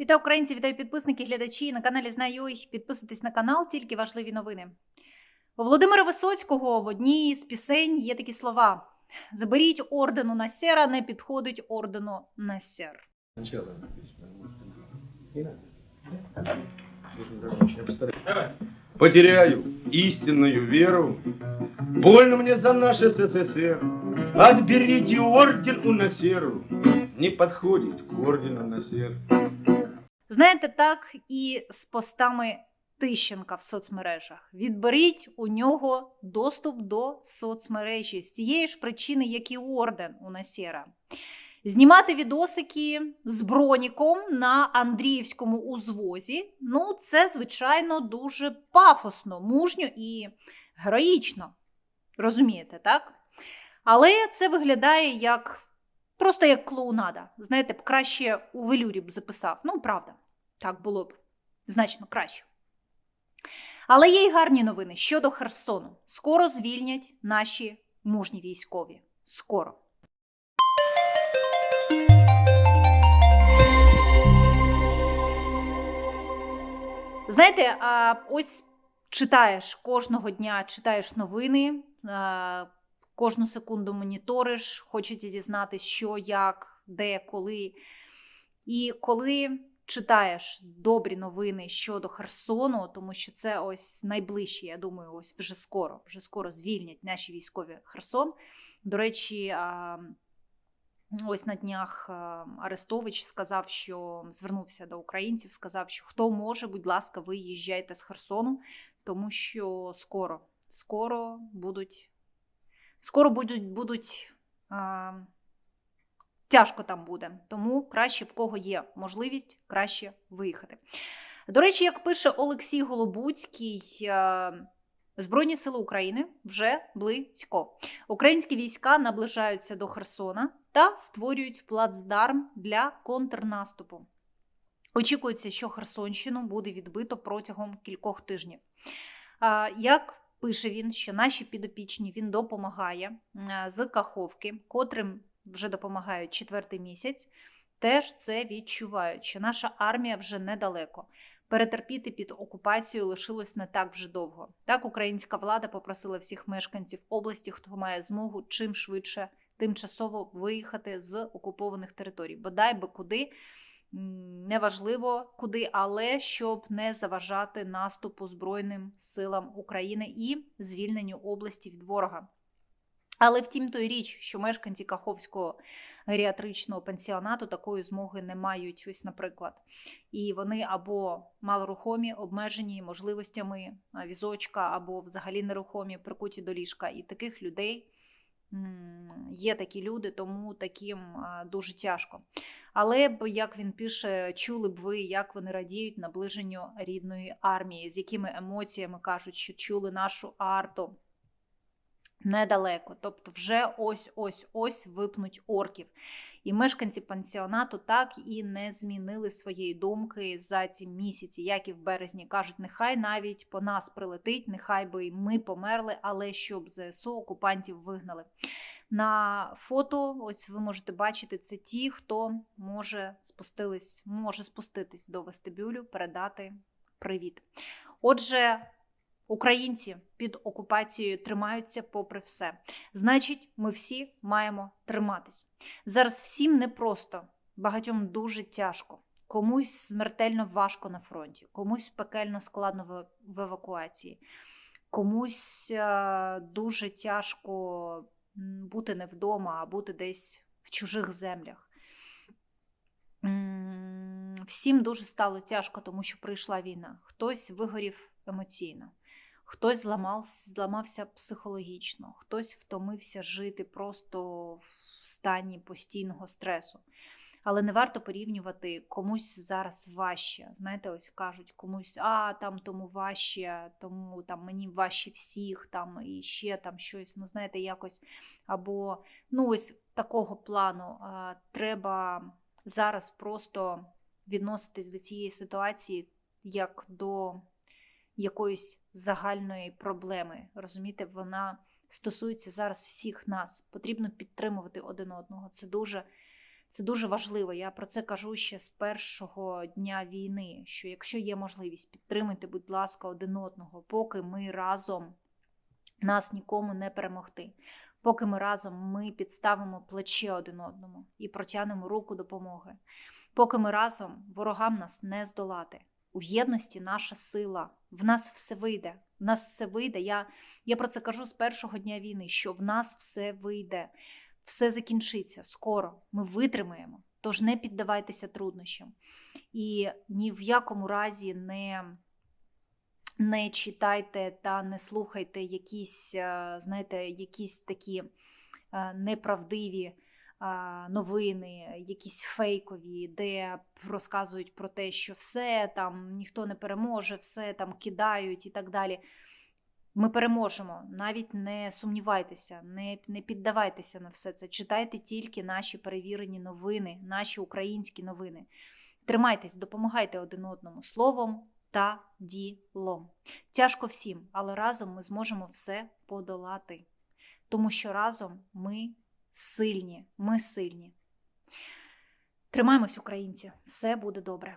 Вітаю українці, вітаю підписники, глядачі на каналі Знаю. Підписуйтесь на канал, тільки важливі новини. У Володимира Висоцького в одній з пісень є такі слова: Заберіть ордену на сера, не підходить ордену на сер. Постараюсь. Потеряю истинную веру. Больно мне за наш СССР. Отберите орден у Насеру. Не подходит к ордену Насер. Знаєте, так і з постами Тищенка в соцмережах. Відберіть у нього доступ до соцмережі з тієї ж причини, як і орден у Насєра. Знімати відосики з броніком на Андріївському узвозі. Ну, це, звичайно, дуже пафосно, мужньо і героїчно. Розумієте, так? Але це виглядає як просто як клоунада. Знаєте, краще у велюрі б записав. Ну, правда, так було б значно краще. Але є й гарні новини щодо Херсону. Скоро звільнять наші мужні військові. Скоро. Знаєте, ось читаєш кожного дня, читаєш новини, кожну секунду моніториш, хочеться дізнатися, що, як, де, коли. І коли читаєш добрі новини щодо Херсону, тому що це ось найближче, я думаю, ось вже скоро, вже скоро звільнять наші військові Херсон. До речі, ось на днях Арестович сказав, що звернувся до українців, сказав, що хто може, будь ласка, ви їжджайте з Херсону, тому що скоро, скоро будуть, скоро будуть, будуть. Тяжко там буде, тому краще в кого є можливість краще виїхати. До речі, як пише Олексій Голобуцький, е, Збройні сили України вже близько. Українські війська наближаються до Херсона та створюють плацдарм для контрнаступу. Очікується, що Херсонщину буде відбито протягом кількох тижнів. Як пише він, що наші підопічні він допомагає е, з Каховки, котрим вже допомагають четвертий місяць, теж це відчувають, що наша армія вже недалеко. Перетерпіти під окупацією лишилось не так вже довго. Так, українська влада попросила всіх мешканців області, хто має змогу чим швидше тимчасово виїхати з окупованих територій. Бодай би куди, неважливо куди, але щоб не заважати наступу Збройним силам України і звільненню області від ворога. Але втім, той річ, що мешканці Каховського геріатричного пансіонату такої змоги не мають, ось, наприклад. І вони або малорухомі, обмежені можливостями візочка, або взагалі нерухомі, прикуті до ліжка. І таких людей є такі люди, тому таким дуже тяжко. Але б, як він пише, чули б ви, як вони радіють наближенню рідної армії, з якими емоціями кажуть, що чули нашу арту недалеко. Тобто, вже ось-ось-ось випнуть орків. І мешканці пансіонату так і не змінили своєї думки за ці місяці, як і в березні. Кажуть, нехай навіть по нас прилетить, нехай би і ми померли, але щоб ЗСУ окупантів вигнали. На фото, ось ви можете бачити, це ті, хто може спустились, може спуститись до вестибюлю, передати привіт. Отже, Українці під окупацією тримаються попри все. Значить, ми всі маємо триматись. Зараз всім непросто, багатьом дуже тяжко. Комусь смертельно важко на фронті, комусь пекельно складно в- евакуації, комусь е, дуже тяжко бути не вдома, а бути десь в чужих землях. Всім дуже стало тяжко, тому що прийшла війна. Хтось вигорів емоційно. Хтось зламав, зламався психологічно, хтось втомився жити просто в стані постійного стресу. Але не варто порівнювати комусь зараз важче. Знаєте, ось кажуть комусь, а там тому важче, тому там мені важче всіх, там і ще там щось. Ну, знаєте, якось або ну ось такого плану. А, треба зараз просто відноситись до цієї ситуації як до якоїсь загальної проблеми. Розумієте, вона стосується зараз всіх нас. Потрібно підтримувати один одного. Це дуже, Це дуже важливо. Я про це кажу ще з першого дня війни. Що якщо є можливість, підтримуйте, будь ласка, один одного, поки ми разом нас нікому не перемогти. Поки ми разом ми підставимо плече один одному і протягнемо руку допомоги. Поки ми разом ворогам нас не здолати. У єдності наша сила. В нас все вийде. В нас все вийде. Я, я про це кажу з першого дня війни, що в нас все вийде, все закінчиться скоро. Ми витримаємо. Тож не піддавайтеся труднощам. І ні в якому разі не, не читайте та не слухайте якісь, е, знаєте, якісь такі е, неправдиві новини, якісь фейкові, де розказують про те, що все там ніхто не переможе, все там кидають і так далі. Ми переможемо, навіть не сумнівайтеся, не, не піддавайтеся на все це. Читайте тільки наші перевірені новини, наші українські новини. Тримайтесь, допомагайте один одному словом та ділом. Тяжко всім, але разом ми зможемо все подолати. Тому що разом ми сильні, ми сильні. Тримаймось, українці, все буде добре.